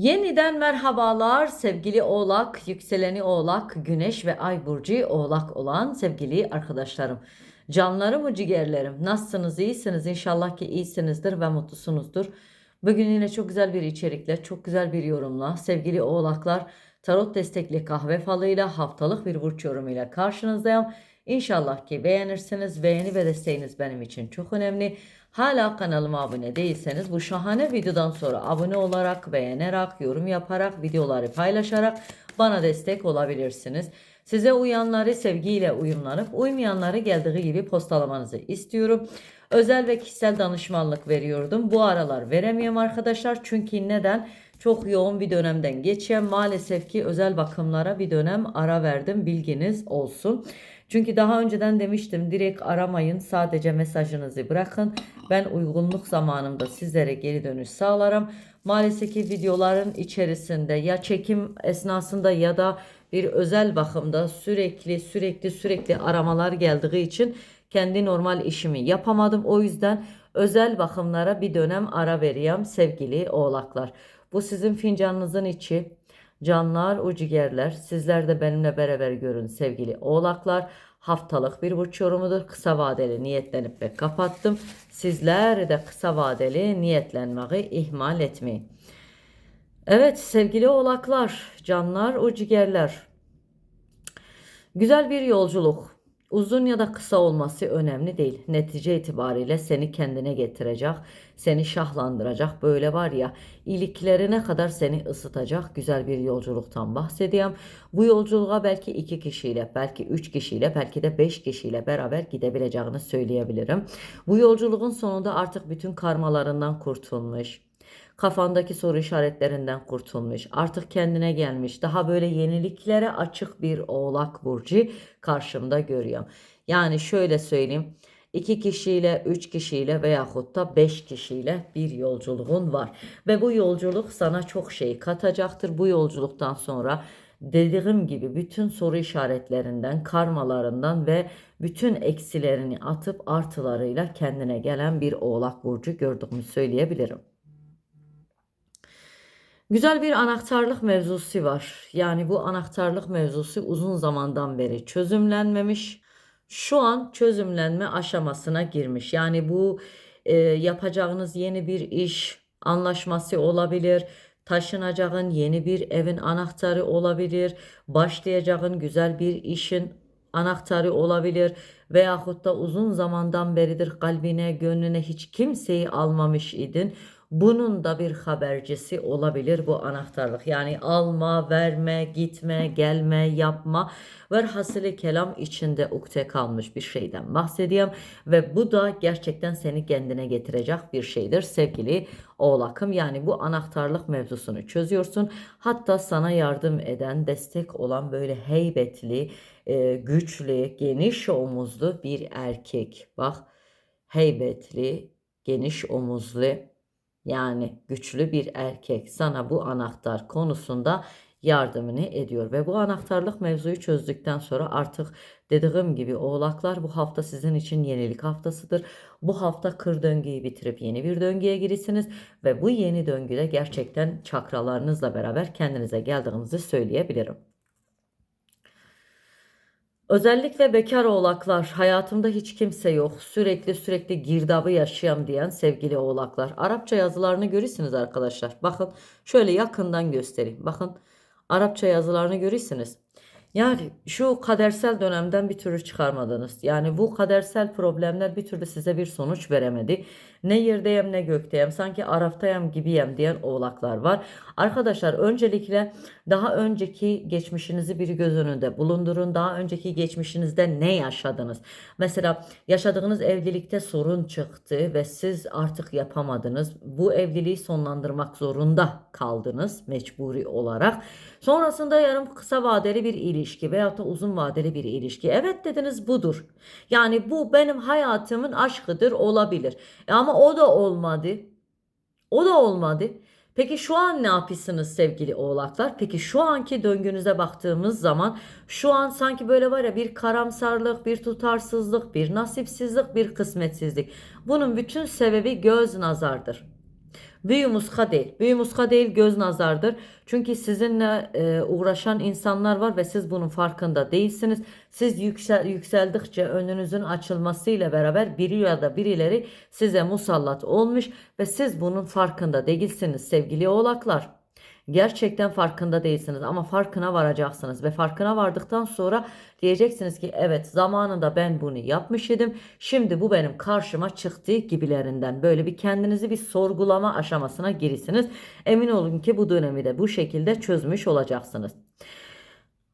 Yeniden merhabalar sevgili Oğlak, yükseleni Oğlak, Güneş ve Ay burcu Oğlak olan sevgili arkadaşlarım. Canlarım o ciğerlerim. Nasılsınız? İyisiniz? İnşallah ki iyisinizdir ve mutlusunuzdur. Bugün yine çok güzel bir içerikle, çok güzel bir yorumla sevgili Oğlaklar tarot destekli kahve falıyla haftalık bir burç yorumuyla karşınızdayım. İnşallah ki beğenirsiniz. Beğeni ve desteğiniz benim için çok önemli. Hala kanalıma abone değilseniz bu şahane videodan sonra abone olarak, beğenerek, yorum yaparak, videoları paylaşarak bana destek olabilirsiniz. Size uyanları sevgiyle uyumlanıp uymayanları geldiği gibi postalamanızı istiyorum. Özel ve kişisel danışmanlık veriyordum. Bu aralar veremiyorum arkadaşlar. Çünkü neden? Çok yoğun bir dönemden geçiyorum. Maalesef ki özel bakımlara bir dönem ara verdim. Bilginiz olsun. Çünkü daha önceden demiştim direkt aramayın sadece mesajınızı bırakın. Ben uygunluk zamanımda sizlere geri dönüş sağlarım. Maalesef ki videoların içerisinde ya çekim esnasında ya da bir özel bakımda sürekli sürekli sürekli aramalar geldiği için kendi normal işimi yapamadım. O yüzden özel bakımlara bir dönem ara vereyim sevgili oğlaklar. Bu sizin fincanınızın içi. Canlar, o sizler de benimle beraber görün sevgili oğlaklar. Haftalık bir burç yorumudur. Kısa vadeli niyetlenip ve kapattım. Sizler de kısa vadeli niyetlenmeyi ihmal etmeyin. Evet sevgili oğlaklar, canlar, o. Güzel bir yolculuk. Uzun ya da kısa olması önemli değil. Netice itibariyle seni kendine getirecek, seni şahlandıracak. Böyle var ya iliklerine kadar seni ısıtacak güzel bir yolculuktan bahsediyorum. Bu yolculuğa belki iki kişiyle, belki üç kişiyle, belki de beş kişiyle beraber gidebileceğini söyleyebilirim. Bu yolculuğun sonunda artık bütün karmalarından kurtulmuş kafandaki soru işaretlerinden kurtulmuş, artık kendine gelmiş, daha böyle yeniliklere açık bir oğlak burcu karşımda görüyorum. Yani şöyle söyleyeyim, iki kişiyle, üç kişiyle veyahut da beş kişiyle bir yolculuğun var. Ve bu yolculuk sana çok şey katacaktır. Bu yolculuktan sonra dediğim gibi bütün soru işaretlerinden, karmalarından ve bütün eksilerini atıp artılarıyla kendine gelen bir oğlak burcu gördüğümü söyleyebilirim. Güzel bir anahtarlık mevzusu var. Yani bu anahtarlık mevzusu uzun zamandan beri çözümlenmemiş. Şu an çözümlenme aşamasına girmiş. Yani bu e, yapacağınız yeni bir iş anlaşması olabilir. Taşınacağın yeni bir evin anahtarı olabilir. Başlayacağın güzel bir işin anahtarı olabilir. Veyahut da uzun zamandan beridir kalbine, gönlüne hiç kimseyi almamış idin. Bunun da bir habercisi olabilir bu anahtarlık. Yani alma, verme, gitme, gelme, yapma. Velhasılı kelam içinde ukde kalmış bir şeyden bahsediyorum. Ve bu da gerçekten seni kendine getirecek bir şeydir sevgili oğlakım. Yani bu anahtarlık mevzusunu çözüyorsun. Hatta sana yardım eden, destek olan böyle heybetli, e, güçlü, geniş omuzlu bir erkek. Bak heybetli, geniş omuzlu yani güçlü bir erkek sana bu anahtar konusunda yardımını ediyor ve bu anahtarlık mevzuyu çözdükten sonra artık dediğim gibi oğlaklar bu hafta sizin için yenilik haftasıdır. Bu hafta kır döngüyü bitirip yeni bir döngüye girirsiniz ve bu yeni döngüde gerçekten çakralarınızla beraber kendinize geldiğinizi söyleyebilirim. Özellikle bekar oğlaklar, hayatımda hiç kimse yok, sürekli sürekli girdabı yaşayan diyen sevgili oğlaklar. Arapça yazılarını görürsünüz arkadaşlar. Bakın şöyle yakından göstereyim. Bakın Arapça yazılarını görürsünüz. Yani şu kadersel dönemden bir türlü çıkarmadınız. Yani bu kadersel problemler bir türlü size bir sonuç veremedi. Ne yerdeyim ne gökteyim sanki Arap'tayım gibiyim diyen oğlaklar var. Arkadaşlar öncelikle daha önceki geçmişinizi bir göz önünde bulundurun. Daha önceki geçmişinizde ne yaşadınız? Mesela yaşadığınız evlilikte sorun çıktı ve siz artık yapamadınız. Bu evliliği sonlandırmak zorunda kaldınız mecburi olarak. Sonrasında yarım kısa vadeli bir ilişki veyahut da uzun vadeli bir ilişki. Evet dediniz budur. Yani bu benim hayatımın aşkıdır olabilir. E ama o da olmadı. O da olmadı. Peki şu an ne yapıyorsunuz sevgili oğlaklar? Peki şu anki döngünüze baktığımız zaman şu an sanki böyle var ya bir karamsarlık, bir tutarsızlık, bir nasipsizlik, bir kısmetsizlik. Bunun bütün sebebi göz nazardır. Büyü muska değil. Büyü muska değil göz nazardır. Çünkü sizinle e, uğraşan insanlar var ve siz bunun farkında değilsiniz. Siz yüksel, yükseldikçe önünüzün açılmasıyla beraber biri ya da birileri size musallat olmuş ve siz bunun farkında değilsiniz sevgili oğlaklar. Gerçekten farkında değilsiniz ama farkına varacaksınız ve farkına vardıktan sonra diyeceksiniz ki evet zamanında ben bunu yapmış idim. Şimdi bu benim karşıma çıktı gibilerinden. Böyle bir kendinizi bir sorgulama aşamasına girisiniz. Emin olun ki bu dönemi de bu şekilde çözmüş olacaksınız.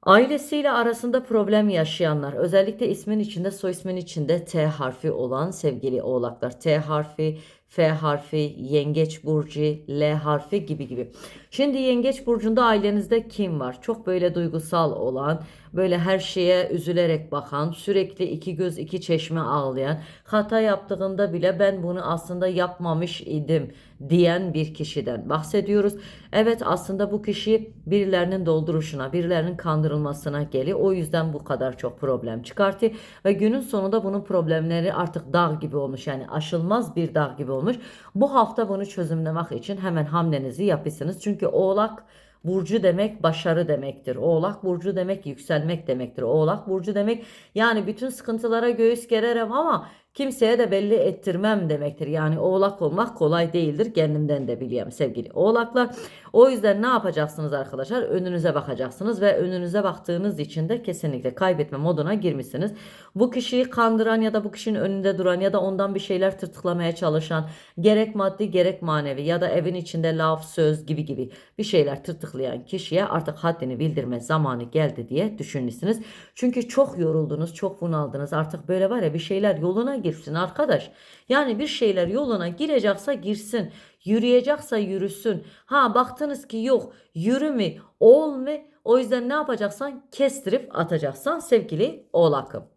Ailesiyle arasında problem yaşayanlar, özellikle ismin içinde, soy ismin içinde T harfi olan sevgili oğlaklar. T harfi, F harfi, yengeç burcu, L harfi gibi gibi. Şimdi yengeç burcunda ailenizde kim var? Çok böyle duygusal olan, böyle her şeye üzülerek bakan, sürekli iki göz iki çeşme ağlayan, hata yaptığında bile ben bunu aslında yapmamış idim diyen bir kişiden bahsediyoruz. Evet aslında bu kişi birilerinin dolduruşuna, birilerinin kandırılmasına geliyor. O yüzden bu kadar çok problem çıkartıyor ve günün sonunda bunun problemleri artık dağ gibi olmuş. Yani aşılmaz bir dağ gibi olmuş. Bu hafta bunu çözümlemek için hemen hamlenizi yapıyorsunuz. Çünkü Oğlak Burcu demek başarı demektir. Oğlak burcu demek yükselmek demektir. Oğlak burcu demek yani bütün sıkıntılara göğüs gererim ama kimseye de belli ettirmem demektir. Yani oğlak olmak kolay değildir. Kendimden de biliyorum sevgili oğlaklar. O yüzden ne yapacaksınız arkadaşlar? Önünüze bakacaksınız ve önünüze baktığınız için de kesinlikle kaybetme moduna girmişsiniz. Bu kişiyi kandıran ya da bu kişinin önünde duran ya da ondan bir şeyler tırtıklamaya çalışan gerek maddi gerek manevi ya da evin içinde laf söz gibi gibi bir şeyler tırtıklayan kişiye artık haddini bildirme zamanı geldi diye düşünürsünüz. Çünkü çok yoruldunuz, çok bunaldınız. Artık böyle var ya bir şeyler yoluna girsin arkadaş. Yani bir şeyler yoluna girecekse girsin. Yürüyecekse yürüsün. Ha baktınız ki yok yürümü olmu. O yüzden ne yapacaksan kestirip atacaksan sevgili oğlakım.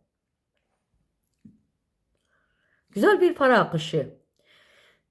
Güzel bir para akışı.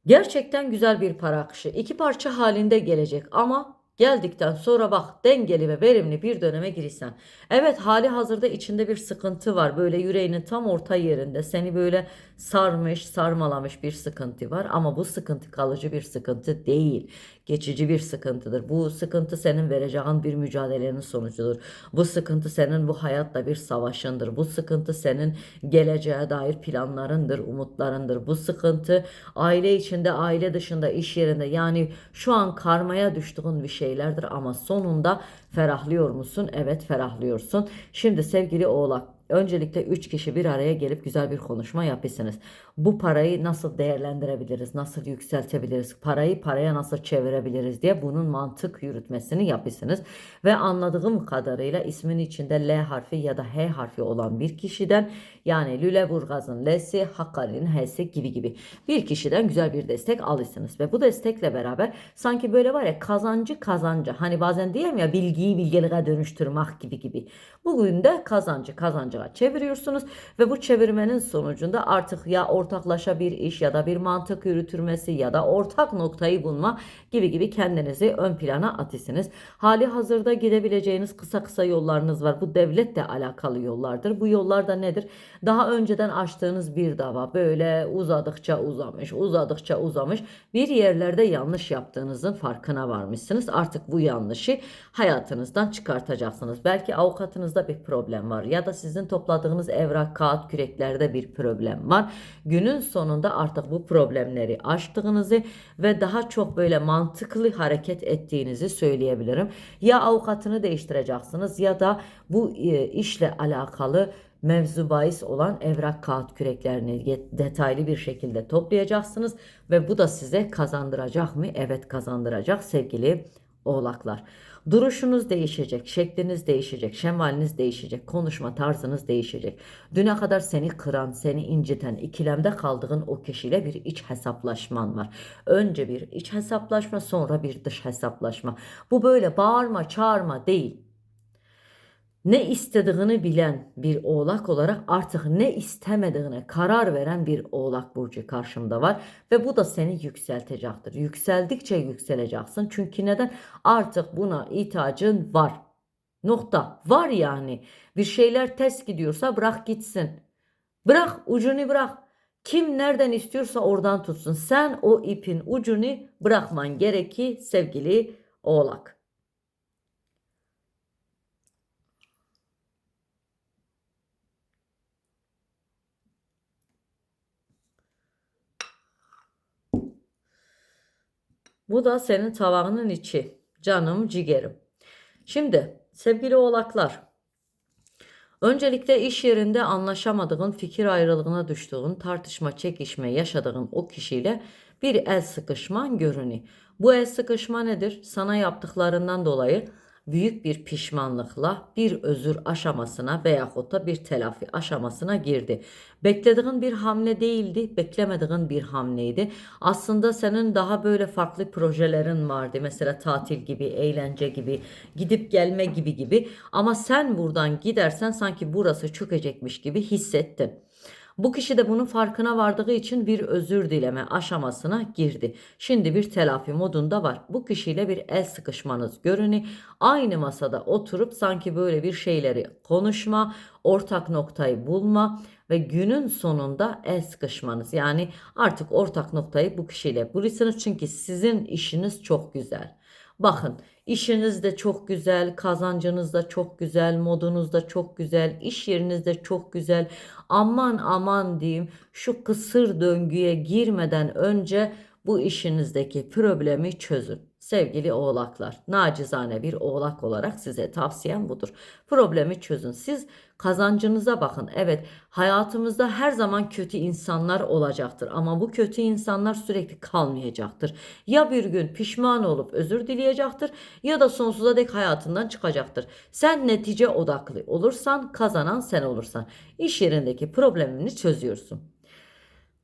Gerçekten güzel bir para akışı. İki parça halinde gelecek ama geldikten sonra bak dengeli ve verimli bir döneme girişsen. Evet hali hazırda içinde bir sıkıntı var. Böyle yüreğinin tam orta yerinde seni böyle sarmış, sarmalamış bir sıkıntı var. Ama bu sıkıntı kalıcı bir sıkıntı değil. Geçici bir sıkıntıdır. Bu sıkıntı senin vereceğin bir mücadelenin sonucudur. Bu sıkıntı senin bu hayatla bir savaşındır. Bu sıkıntı senin geleceğe dair planlarındır, umutlarındır. Bu sıkıntı aile içinde, aile dışında, iş yerinde yani şu an karmaya düştüğün bir şeylerdir ama sonunda ferahlıyor musun? Evet ferahlıyorsun. Şimdi sevgili oğlak Öncelikle 3 kişi bir araya gelip güzel bir konuşma yapıyorsunuz. Bu parayı nasıl değerlendirebiliriz, nasıl yükseltebiliriz, parayı paraya nasıl çevirebiliriz diye bunun mantık yürütmesini yapıyorsunuz. Ve anladığım kadarıyla ismin içinde L harfi ya da H harfi olan bir kişiden yani Lüleburgaz'ın L'si, Hakkari'nin H'si gibi gibi bir kişiden güzel bir destek alırsınız. Ve bu destekle beraber sanki böyle var ya kazancı kazancı hani bazen diyeyim ya bilgiyi bilgeliğe dönüştürmek gibi gibi. Bugün de kazancı kazancığa çeviriyorsunuz ve bu çevirmenin sonucunda artık ya ortaklaşa bir iş ya da bir mantık yürütülmesi ya da ortak noktayı bulma gibi gibi kendinizi ön plana atısınız. Hali hazırda gidebileceğiniz kısa kısa yollarınız var. Bu devletle alakalı yollardır. Bu yollar da nedir? Daha önceden açtığınız bir dava böyle uzadıkça uzamış, uzadıkça uzamış bir yerlerde yanlış yaptığınızın farkına varmışsınız. Artık bu yanlışı hayatınızdan çıkartacaksınız. Belki avukatınızda bir problem var ya da sizin topladığınız evrak, kağıt, küreklerde bir problem var. Günün sonunda artık bu problemleri aştığınızı ve daha çok böyle mantıklı hareket ettiğinizi söyleyebilirim. Ya avukatını değiştireceksiniz ya da bu e, işle alakalı mevzu bahis olan evrak kağıt küreklerini detaylı bir şekilde toplayacaksınız ve bu da size kazandıracak mı? Evet kazandıracak sevgili oğlaklar. Duruşunuz değişecek, şekliniz değişecek, şemaliniz değişecek, konuşma tarzınız değişecek. Düne kadar seni kıran, seni inciten, ikilemde kaldığın o kişiyle bir iç hesaplaşman var. Önce bir iç hesaplaşma, sonra bir dış hesaplaşma. Bu böyle bağırma, çağırma değil ne istediğini bilen bir oğlak olarak artık ne istemediğine karar veren bir oğlak burcu karşımda var ve bu da seni yükseltecektir. Yükseldikçe yükseleceksin. Çünkü neden? Artık buna ihtiyacın var. Nokta. Var yani. Bir şeyler ters gidiyorsa bırak gitsin. Bırak ucunu bırak. Kim nereden istiyorsa oradan tutsun. Sen o ipin ucunu bırakman gerekir sevgili Oğlak. Bu da senin tavağının içi. Canım ciğerim. Şimdi sevgili oğlaklar. Öncelikle iş yerinde anlaşamadığın, fikir ayrılığına düştüğün, tartışma, çekişme yaşadığın o kişiyle bir el sıkışman görünüyor. Bu el sıkışma nedir? Sana yaptıklarından dolayı büyük bir pişmanlıkla bir özür aşamasına veyahut da bir telafi aşamasına girdi. Beklediğin bir hamle değildi, beklemediğin bir hamleydi. Aslında senin daha böyle farklı projelerin vardı. Mesela tatil gibi, eğlence gibi, gidip gelme gibi gibi. Ama sen buradan gidersen sanki burası çökecekmiş gibi hissettin. Bu kişi de bunun farkına vardığı için bir özür dileme aşamasına girdi. Şimdi bir telafi modunda var. Bu kişiyle bir el sıkışmanız görünü. Aynı masada oturup sanki böyle bir şeyleri konuşma, ortak noktayı bulma ve günün sonunda el sıkışmanız. Yani artık ortak noktayı bu kişiyle bulursunuz çünkü sizin işiniz çok güzel. Bakın işiniz de çok güzel, kazancınız da çok güzel, modunuz da çok güzel, iş yeriniz de çok güzel. Aman aman diyeyim şu kısır döngüye girmeden önce bu işinizdeki problemi çözün. Sevgili oğlaklar, nacizane bir oğlak olarak size tavsiyem budur. Problemi çözün. Siz kazancınıza bakın. Evet, hayatımızda her zaman kötü insanlar olacaktır ama bu kötü insanlar sürekli kalmayacaktır. Ya bir gün pişman olup özür dileyecektir ya da sonsuza dek hayatından çıkacaktır. Sen netice odaklı olursan kazanan sen olursan. İş yerindeki problemini çözüyorsun.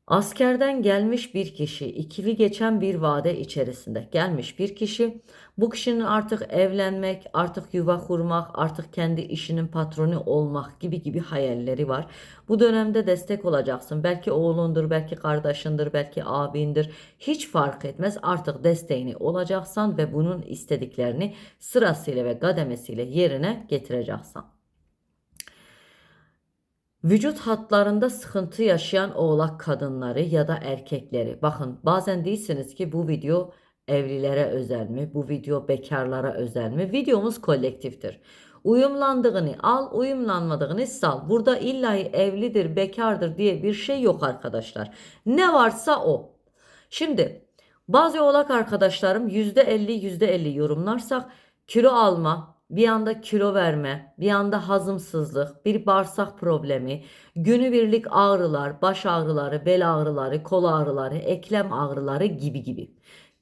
Askerden gelmiş bir kişi, ikili geçen bir vade içerisinde gelmiş bir kişi, bu kişinin artık evlenmek, artık yuva kurmak, artık kendi işinin patronu olmak gibi gibi hayalleri var. Bu dönemde destek olacaksın. Belki oğlundur, belki kardeşindir, belki abindir. Hiç fark etmez. Artık desteğini olacaksan ve bunun istediklerini sırasıyla ve kademesiyle yerine getireceksin. Vücut hatlarında sıkıntı yaşayan oğlak kadınları ya da erkekleri. Bakın bazen değilsiniz ki bu video evlilere özel mi? Bu video bekarlara özel mi? Videomuz kolektiftir. Uyumlandığını al, uyumlanmadığını sal. Burada illa evlidir, bekardır diye bir şey yok arkadaşlar. Ne varsa o. Şimdi bazı oğlak arkadaşlarım %50 %50 yorumlarsak kilo alma, bir anda kilo verme, bir anda hazımsızlık, bir bağırsak problemi, günübirlik ağrılar, baş ağrıları, bel ağrıları, kol ağrıları, eklem ağrıları gibi gibi.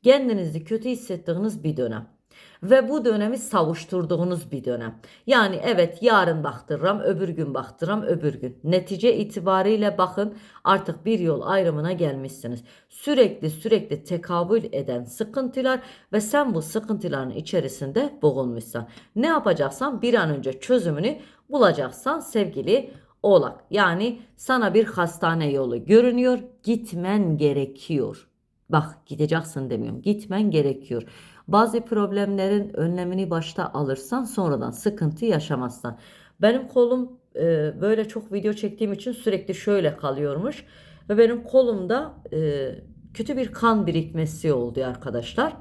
Kendinizi kötü hissettiğiniz bir dönem ve bu dönemi savuşturduğunuz bir dönem. Yani evet yarın baktırıram, öbür gün baktırıram, öbür gün. Netice itibariyle bakın artık bir yol ayrımına gelmişsiniz. Sürekli sürekli tekabül eden sıkıntılar ve sen bu sıkıntıların içerisinde boğulmuşsan. Ne yapacaksan bir an önce çözümünü bulacaksan sevgili Oğlak. Yani sana bir hastane yolu görünüyor, gitmen gerekiyor. Bak gideceksin demiyorum. Gitmen gerekiyor. Bazı problemlerin önlemini başta alırsan sonradan sıkıntı yaşamazsan. Benim kolum e, böyle çok video çektiğim için sürekli şöyle kalıyormuş. Ve benim kolumda e, kötü bir kan birikmesi oldu arkadaşlar.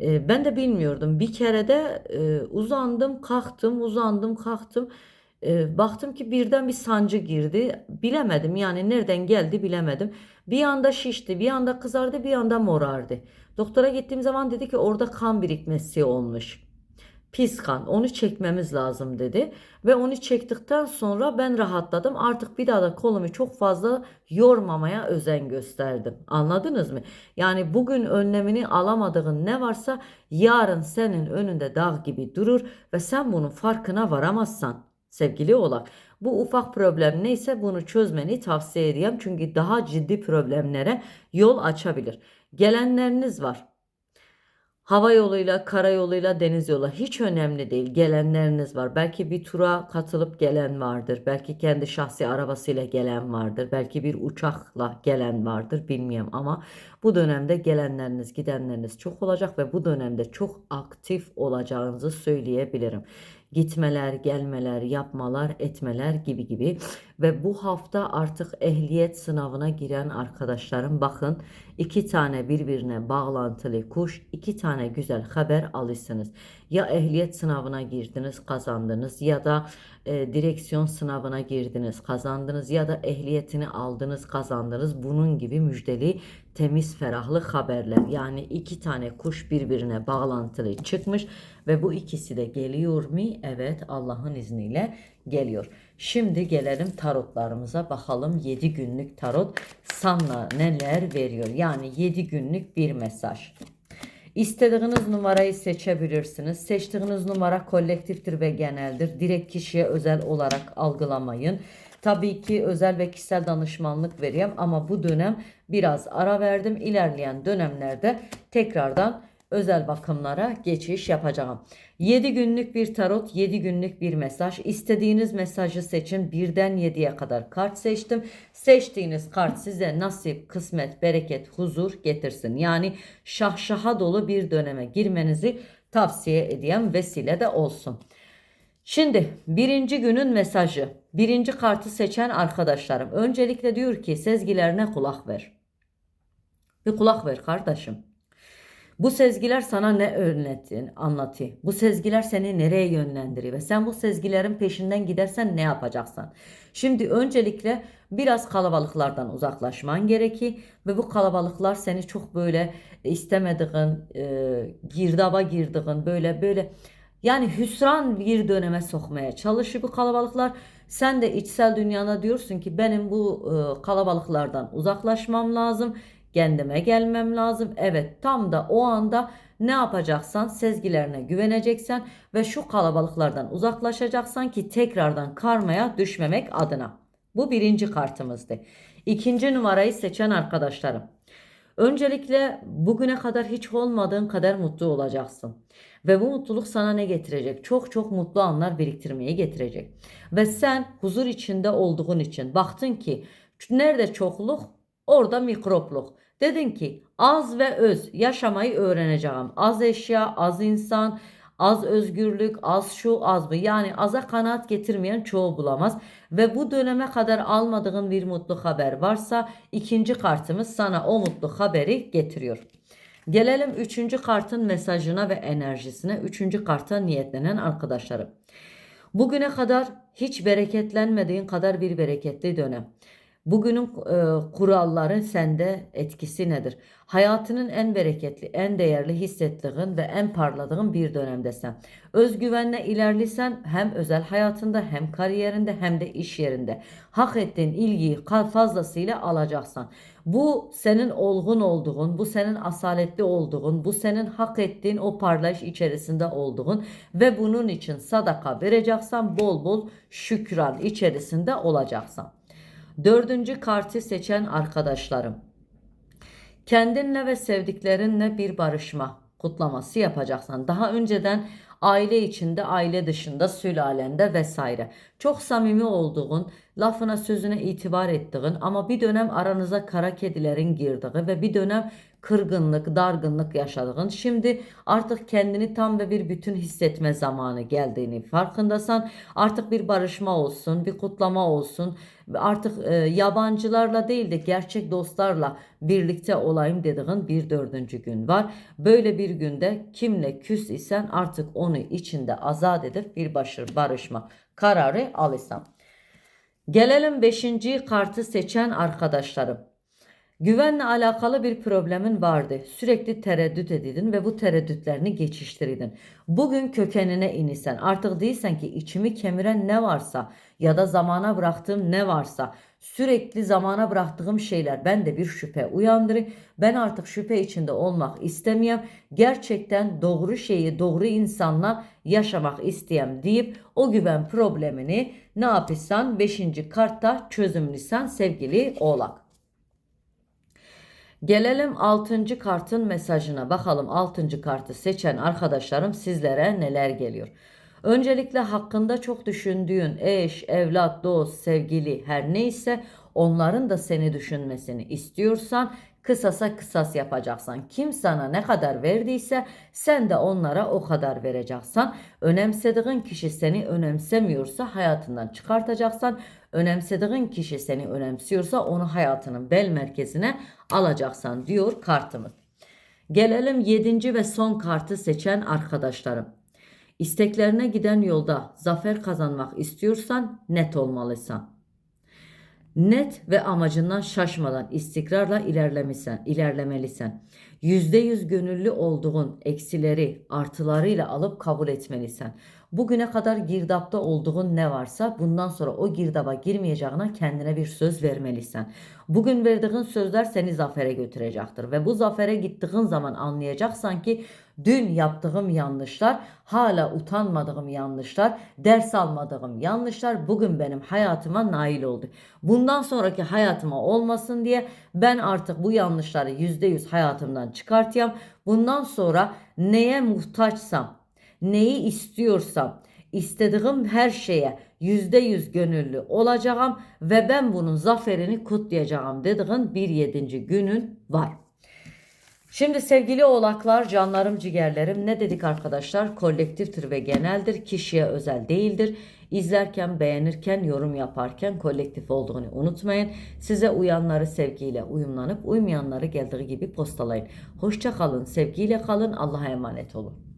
E, ben de bilmiyordum. Bir kere de e, uzandım, kalktım, uzandım, kalktım. E, baktım ki birden bir sancı girdi. Bilemedim yani nereden geldi bilemedim. Bir anda şişti, bir anda kızardı, bir anda morardı. Doktora gittiğim zaman dedi ki orada kan birikmesi olmuş. Pis kan. Onu çekmemiz lazım dedi. Ve onu çektikten sonra ben rahatladım. Artık bir daha da kolumu çok fazla yormamaya özen gösterdim. Anladınız mı? Yani bugün önlemini alamadığın ne varsa yarın senin önünde dağ gibi durur ve sen bunun farkına varamazsan sevgili oğlak. Bu ufak problem neyse bunu çözmeni tavsiye edeyim. Çünkü daha ciddi problemlere yol açabilir. Gelenleriniz var. Hava yoluyla, karayoluyla, deniz yolu hiç önemli değil. Gelenleriniz var. Belki bir tura katılıp gelen vardır. Belki kendi şahsi arabasıyla gelen vardır. Belki bir uçakla gelen vardır. Bilmiyorum ama bu dönemde gelenleriniz, gidenleriniz çok olacak ve bu dönemde çok aktif olacağınızı söyleyebilirim. Gitmeler, gelmeler, yapmalar, etmeler gibi gibi. Ve bu hafta artık ehliyet sınavına giren arkadaşlarım bakın iki tane birbirine bağlantılı kuş, iki tane güzel haber alırsınız. Ya ehliyet sınavına girdiniz, kazandınız ya da e, direksiyon sınavına girdiniz, kazandınız ya da ehliyetini aldınız, kazandınız. Bunun gibi müjdeli, temiz, ferahlı haberler. Yani iki tane kuş birbirine bağlantılı çıkmış ve bu ikisi de geliyor mu? Evet, Allah'ın izniyle geliyor. Şimdi gelelim tarotlarımıza bakalım 7 günlük tarot sana neler veriyor? Yani 7 günlük bir mesaj. İstediğiniz numarayı seçebilirsiniz. Seçtiğiniz numara kolektiftir ve geneldir. Direkt kişiye özel olarak algılamayın. Tabii ki özel ve kişisel danışmanlık vereyim ama bu dönem biraz ara verdim. İlerleyen dönemlerde tekrardan özel bakımlara geçiş yapacağım. 7 günlük bir tarot, 7 günlük bir mesaj. İstediğiniz mesajı seçin. Birden 7'ye kadar kart seçtim. Seçtiğiniz kart size nasip, kısmet, bereket, huzur getirsin. Yani şahşaha dolu bir döneme girmenizi tavsiye edeyim. Vesile de olsun. Şimdi birinci günün mesajı. Birinci kartı seçen arkadaşlarım. Öncelikle diyor ki sezgilerine kulak ver. Bir kulak ver kardeşim. Bu sezgiler sana ne öğretin, anlatıyor. Bu sezgiler seni nereye yönlendiriyor ve sen bu sezgilerin peşinden gidersen ne yapacaksın? Şimdi öncelikle biraz kalabalıklardan uzaklaşman gerekiyor ve bu kalabalıklar seni çok böyle istemediğin, e, girdaba girdiğin, böyle böyle yani hüsran bir döneme sokmaya çalışıyor bu kalabalıklar. Sen de içsel dünyana diyorsun ki benim bu e, kalabalıklardan uzaklaşmam lazım kendime gelmem lazım. Evet tam da o anda ne yapacaksan sezgilerine güveneceksen ve şu kalabalıklardan uzaklaşacaksan ki tekrardan karmaya düşmemek adına. Bu birinci kartımızdı. İkinci numarayı seçen arkadaşlarım. Öncelikle bugüne kadar hiç olmadığın kadar mutlu olacaksın. Ve bu mutluluk sana ne getirecek? Çok çok mutlu anlar biriktirmeye getirecek. Ve sen huzur içinde olduğun için baktın ki nerede çokluk orada mikropluk. Dedin ki az ve öz yaşamayı öğreneceğim. Az eşya, az insan, az özgürlük, az şu, az bu. Yani aza kanaat getirmeyen çoğu bulamaz. Ve bu döneme kadar almadığın bir mutlu haber varsa ikinci kartımız sana o mutlu haberi getiriyor. Gelelim üçüncü kartın mesajına ve enerjisine. Üçüncü karta niyetlenen arkadaşlarım. Bugüne kadar hiç bereketlenmediğin kadar bir bereketli dönem. Bugünün e, kuralları sende etkisi nedir? Hayatının en bereketli, en değerli hissettiğin ve en parladığın bir dönemdesin. Özgüvenle ilerlisen hem özel hayatında hem kariyerinde hem de iş yerinde hak ettiğin ilgiyi fazlasıyla alacaksın. Bu senin olgun olduğun, bu senin asaletli olduğun, bu senin hak ettiğin o parlayış içerisinde olduğun ve bunun için sadaka vereceksen bol bol şükran içerisinde olacaksın. Dördüncü kartı seçen arkadaşlarım. Kendinle ve sevdiklerinle bir barışma kutlaması yapacaksan. Daha önceden aile içinde, aile dışında, sülalende vesaire. Çok samimi olduğun, lafına sözüne itibar ettiğin ama bir dönem aranıza kara kedilerin girdiği ve bir dönem kırgınlık, dargınlık yaşadığın, şimdi artık kendini tam ve bir bütün hissetme zamanı geldiğini farkındasan, artık bir barışma olsun, bir kutlama olsun, artık e, yabancılarla değil de gerçek dostlarla birlikte olayım dediğin bir dördüncü gün var. Böyle bir günde kimle küs isen artık onu içinde azat edip bir başır barışma kararı alırsan. Gelelim beşinci kartı seçen arkadaşlarım. Güvenle alakalı bir problemin vardı. Sürekli tereddüt edidin ve bu tereddütlerini geçiştiridin. Bugün kökenine inisen artık değilsen ki içimi kemiren ne varsa ya da zamana bıraktığım ne varsa sürekli zamana bıraktığım şeyler bende bir şüphe uyandırır. Ben artık şüphe içinde olmak istemiyorum. Gerçekten doğru şeyi doğru insanla yaşamak isteyem deyip o güven problemini ne yapırsan 5. kartta çözümlüsen sevgili oğlak. Gelelim 6. kartın mesajına. Bakalım 6. kartı seçen arkadaşlarım sizlere neler geliyor. Öncelikle hakkında çok düşündüğün eş, evlat, dost, sevgili her neyse onların da seni düşünmesini istiyorsan kısasa kısas yapacaksan. Kim sana ne kadar verdiyse sen de onlara o kadar vereceksin. Önemsediğin kişi seni önemsemiyorsa hayatından çıkartacaksan. Önemsediğin kişi seni önemsiyorsa onu hayatının bel merkezine alacaksan diyor kartımız. Gelelim 7. ve son kartı seçen arkadaşlarım. İsteklerine giden yolda zafer kazanmak istiyorsan net olmalısın. Net ve amacından şaşmadan istikrarla ilerlemelisin, ilerlemelisin. %100 gönüllü olduğun eksileri artılarıyla alıp kabul etmelisin. Bugüne kadar girdapta olduğun ne varsa bundan sonra o girdaba girmeyeceğine kendine bir söz vermelisin. Bugün verdiğin sözler seni zafere götürecektir ve bu zafere gittiğin zaman anlayacaksan ki dün yaptığım yanlışlar, hala utanmadığım yanlışlar, ders almadığım yanlışlar bugün benim hayatıma nail oldu. Bundan sonraki hayatıma olmasın diye ben artık bu yanlışları %100 hayatımdan çıkartayım. Bundan sonra neye muhtaçsam, neyi istiyorsam, istediğim her şeye yüzde yüz gönüllü olacağım ve ben bunun zaferini kutlayacağım dediğin bir yedinci günün var. Şimdi sevgili oğlaklar, canlarım, ciğerlerim ne dedik arkadaşlar? Kolektiftir ve geneldir, kişiye özel değildir. İzlerken, beğenirken, yorum yaparken kolektif olduğunu unutmayın. Size uyanları sevgiyle uyumlanıp uymayanları geldiği gibi postalayın. Hoşça kalın, sevgiyle kalın, Allah'a emanet olun.